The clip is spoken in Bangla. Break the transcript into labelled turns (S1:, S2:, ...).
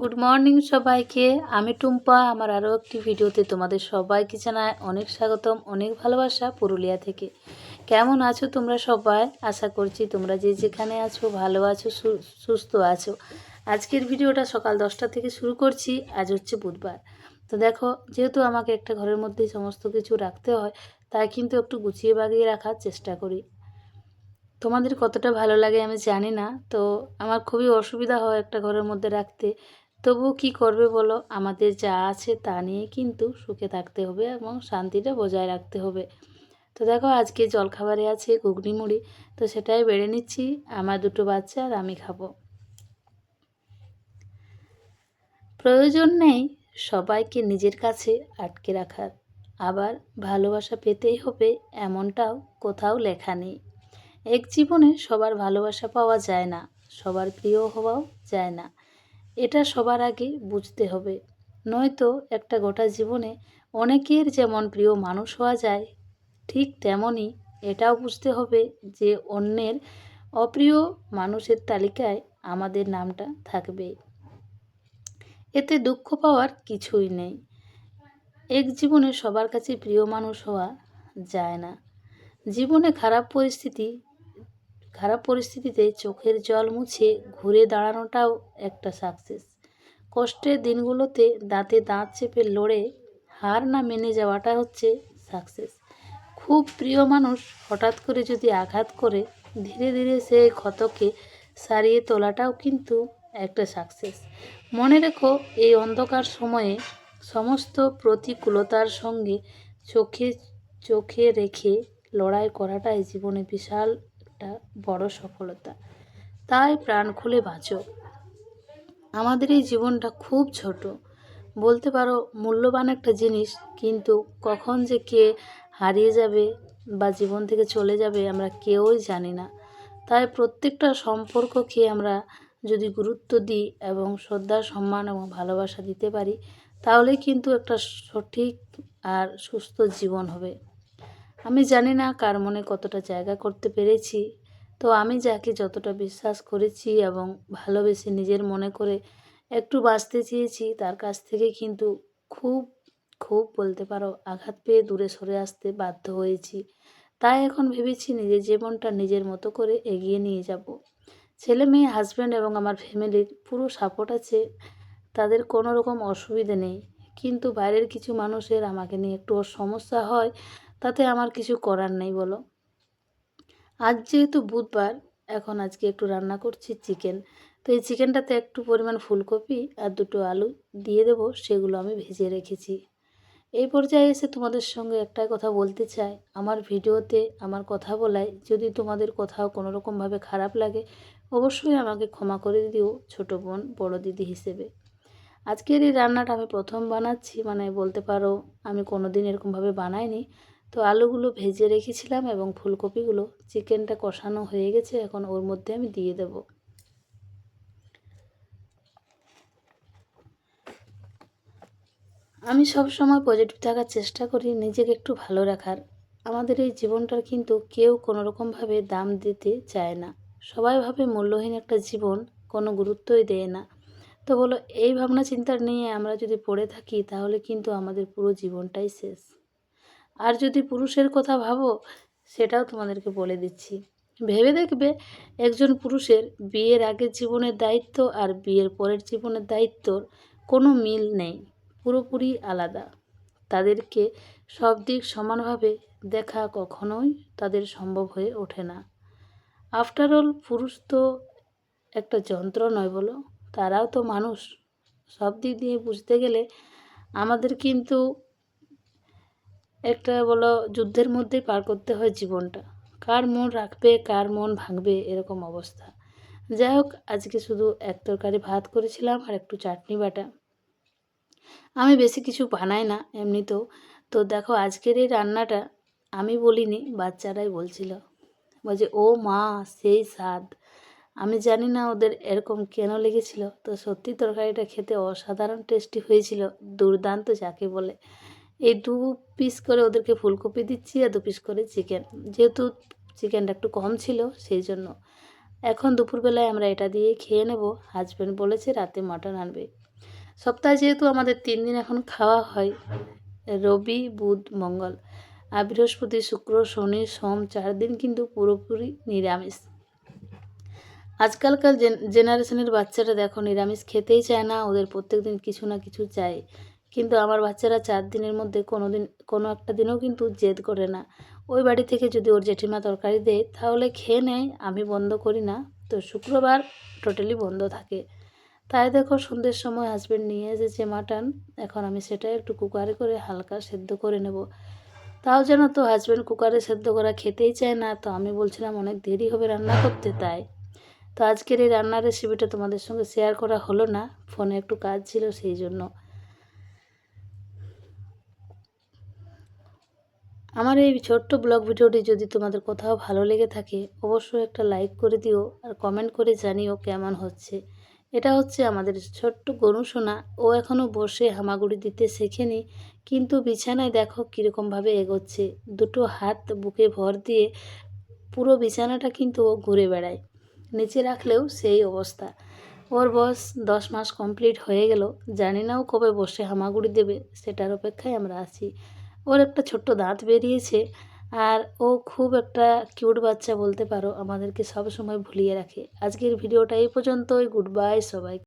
S1: গুড মর্নিং সবাইকে। আমি টুম্পা, আমার আরও একটি ভিডিওতে তোমাদের সবাইকে জানাই অনেক স্বাগতম, অনেক ভালোবাসা পুরুলিয়া থেকে। কেমন আছো তোমরা সবাই? আশা করছি তোমরা যে যেখানে আছো, ভালো আছো সুস্থ আছো। আজকের ভিডিওটা সকাল দশটা থেকে শুরু করছি, আজ হচ্ছে বুধবার। তো দেখো, যেহেতু আমাকে একটা ঘরের মধ্যেই সমস্ত কিছু রাখতে হয়, তাই কিন্তু একটু গুছিয়ে বাগিয়ে রাখার চেষ্টা করি। তোমাদের কতটা ভালো লাগে আমি জানি না, তো আমার খুবই অসুবিধা হয় একটা ঘরের মধ্যে রাখতে। তবুও কি করবে বলো? আমাদের যা আছে তা নিয়ে কিন্তু সুখে থাকতে হবে এবং শান্তিটা বজায় রাখতে হবে। তো দেখো, আজকে জলখাবারে আছে ঘুগনি মুড়ি, তো সেটাই বেড়ে নিচ্ছি। আমার দুটো বাচ্চা আর আমি খাব। প্রয়োজন নেই সবাইকে নিজের কাছে আটকে রাখার। আবার ভালোবাসা পেতেই হবে এমনটাও কোথাও লেখা নেই। এক জীবনে সবার ভালোবাসা পাওয়া যায় না, সবার প্রিয় হওয়াও যায় না। এটা সবার আগে বুঝতে হবে। নয়তো একটা গোটা জীবনে অনেকের যেমন প্রিয় মানুষ হওয়া যায়, ঠিক তেমনই এটাও বুঝতে হবে যে অন্যের অপ্রিয় মানুষের তালিকায় আমাদের নামটা থাকবে। এতে দুঃখ পাওয়ার কিছুই নেই। এক জীবনে সবার কাছে প্রিয় মানুষ হওয়া যায় না। জীবনে খারাপ পরিস্থিতি খারাপ পরিস্থিতিতে চোখের জল মুছে ঘুরে দাঁড়ানোটাও একটা সাকসেস কষ্টের দিনগুলোতে দাঁতে দাঁত চেপে লড়ে হার না মেনে যাওয়াটা হচ্ছে সাকসেস খুব প্রিয় মানুষ হঠাৎ করে যদি আঘাত করে, ধীরে ধীরে সেই ক্ষতকে সারিয়ে তোলাটাও কিন্তু একটা সাকসেস মনে রেখো, এই অন্ধকার সময়ে সমস্ত প্রতিকূলতার সঙ্গে চোখে চোখে রেখে লড়াই করাটাই জীবনে বিশাল একটা বড় সফলতা। তাই প্রাণ খুলে বাঁচো। আমাদের এই জীবনটা খুব ছোট। বলতে পারো, মূল্যবান একটা জিনিস, কিন্তু কখন যে কে হারিয়ে যাবে বা জীবন থেকে চলে যাবে আমরা কেউই জানি না। তাই প্রত্যেকটা সম্পর্ককে আমরা যদি গুরুত্ব দিই এবং শ্রদ্ধা, সম্মান এবং ভালোবাসা দিতে পারি তাহলে কিন্তু একটা সঠিক আর সুস্থ জীবন হবে। আমি জানি না কার মনে কতটা জায়গা করতে পেরেছি। তো আমি যাকে যতটা বিশ্বাস করেছি এবং ভালোবেসে নিজের মনে করে একটু বাঁচতে চেয়েছি, তার কাছ থেকে কিন্তু খুব খুব বলতে পারো আঘাত পেয়ে দূরে সরে আসতে বাধ্য হয়েছি। তাই এখন ভেবেছি নিজের জীবনটা নিজের মতো করে এগিয়ে নিয়ে যাব। ছেলে মেয়ে হাজব্যান্ড এবং আমার ফ্যামিলির পুরো সাপোর্ট আছে, তাদের কোনো রকম অসুবিধে নেই। কিন্তু বাইরের কিছু মানুষের আমাকে নিয়ে একটু সমস্যা হয় তাতে আমার কিছু করার নেই, বলো। আজ যেহেতু বুধবার, এখন আজকে একটু রান্না করছি চিকেন। তো এই চিকেনটাতে একটু পরিমাণ ফুলকপি আর দুটো আলু দিয়ে দেব, সেগুলো আমি ভেজে রেখেছি। এই পর্যায়ে এসে তোমাদের সঙ্গে একটাই কথা বলতে চাই। আমার ভিডিওতে আমার কথা বলায় যদি তোমাদের কোথাও কোনো রকমভাবে খারাপ লাগে, অবশ্যই আমাকে ক্ষমা করে দিও, ছোটো বোন, বড় দিদি হিসেবে। আজকের এই রান্নাটা আমি প্রথম বানাচ্ছি মানে বলতে পারো, আমি কোনো দিন এরকমভাবে বানাইনি। তো আলুগুলো ভেজে রেখেছিলাম এবং ফুলকপিগুলো চিকেনটা কষানো হয়ে গেছে, এখন ওর মধ্যে আমি দিয়ে দেব। আমি সব সময় পজিটিভ থাকার চেষ্টা করি, নিজেকে একটু ভালো রাখার। আমাদের এই জীবনটার কিন্তু কেউ কোনো রকমভাবে দাম দিতে চায় না। সবাই ভাবে মূল্যহীন একটা জীবন কোনো গুরুত্বই দেয় না। তো বলো, এই ভাবনা চিন্তা নিয়ে আমরা যদি পড়ে থাকি, তাহলে কিন্তু আমাদের পুরো জীবনটাই শেষ। আর যদি পুরুষের কথা ভাবো, সেটাও তোমাদেরকে বলে দিচ্ছি। ভেবে দেখবে, একজন পুরুষের বিয়ের আগের জীবনের দায়িত্ব আর বিয়ের পরের জীবনের দায়িত্বর কোনো মিল নেই, পুরোপুরি আলাদা। তাদেরকে সব দিক সমানভাবে দেখা কখনোই তাদের সম্ভব হয়ে ওঠে না। আফটার অল পুরুষ তো একটা যন্ত্র নয় বলো, তারাও তো মানুষ। সব দিক দিয়ে বুঝতে গেলে আমাদের কিন্তু একটা বলো, যুদ্ধের মধ্যেই পার করতে হয় জীবনটা। কার মন রাখবে, কার মন ভাঙবে, এরকম অবস্থা। যাই হোক, আজকে শুধু এক তরকারি ভাত করেছিলাম আর একটু চাটনি বাটা। আমি বেশি কিছু বানাই না এমনিতেও। তো দেখো, আজকের এই রান্নাটা আমি বলিনি, বাচ্চারাই বলছিল। বলছে, ও মা, সেই স্বাদ। আমি জানি না ওদের এরকম কেন লেগেছিল। তো সত্যি তরকারিটা খেতে অসাধারণ টেস্টি হয়েছিল, দুর্দান্ত যাকে বলে। এই দু পিস করে ওদেরকে ফুলকপি দিচ্ছি আর দু পিস করে চিকেন যেহেতু চিকেনটা একটু কম ছিল, সেই জন্য। এখন দুপুরবেলায় আমরা এটা দিয়ে খেয়ে নেব। হাজব্যান্ড বলেছে রাতে মাটন আনবে। সপ্তাহে যেহেতু আমাদের তিন দিন এখন খাওয়া হয়, রবি, বুধ, মঙ্গল। আর বৃহস্পতি, শুক্র, শনি, সোম চার দিন কিন্তু পুরোপুরি নিরামিষ। আজকালকার জেনারেশনের বাচ্চারা দেখো নিরামিষ খেতেই চায় না, ওদের প্রত্যেক দিন কিছু না কিছু চাই কিন্তু আমার বাচ্চারা চার দিনের মধ্যে কোনো দিন কোনো একটা দিনও কিন্তু জেদ করে না। ওই বাড়ি থেকে যদি ওর জেঠিমা তরকারি দেয়, তাহলে খেয়ে নেয়, আমি বন্ধ করি না। তো শুক্রবার টোটালি বন্ধ থাকে। তাই দেখো সন্ধ্যের সময় হাজব্যান্ড নিয়ে এসেছে মাটন এখন আমি সেটা একটু কুকারে করে হালকা সেদ্ধ করে নেব। তাও যেন তো হাজব্যান্ড কুকারে সেদ্ধ করা খেতেই চায় না, তো আমি বলছিলাম অনেক দেরি হবে রান্না করতে, তাই। তো আজকের এই রান্নার রেসিপিটা তোমাদের সঙ্গে শেয়ার করা হলো না, ফোনে একটু কাজ ছিল সেই জন্য। আমার এই ছোট্ট ব্লগ ভিডিওটি যদি তোমাদের কোথাও ভালো লেগে থাকে, অবশ্যই একটা লাইক করে দিও আর কমেন্ট করে জানিও কেমন হচ্ছে। এটা হচ্ছে আমাদের ছোট্ট গরু সোনা। ও এখনও বসে হামাগুড়ি দিতে শেখেনি, কিন্তু বিছানায় দেখো কীরকমভাবে এগোচ্ছে। দুটো হাত বুকে ভর দিয়ে পুরো বিছানাটা কিন্তু ও ঘুরে বেড়ায়। নিচে রাখলেও সেই অবস্থা। ওর বয়স দশ মাস কমপ্লিট হয়ে গেল। জানি না ও কবে বসে হামাগুড়ি দেবে, সেটার অপেক্ষায় আমরা আছি। ওর একটা ছোট্ট দাঁত বেরিয়েছে আর ও খুব একটা কিউট বাচ্চা বলতে পারো, আমাদেরকে সব সময় ভুলিয়ে রাখে। আজকের ভিডিওটা এই পর্যন্তই গুড বাই সবাই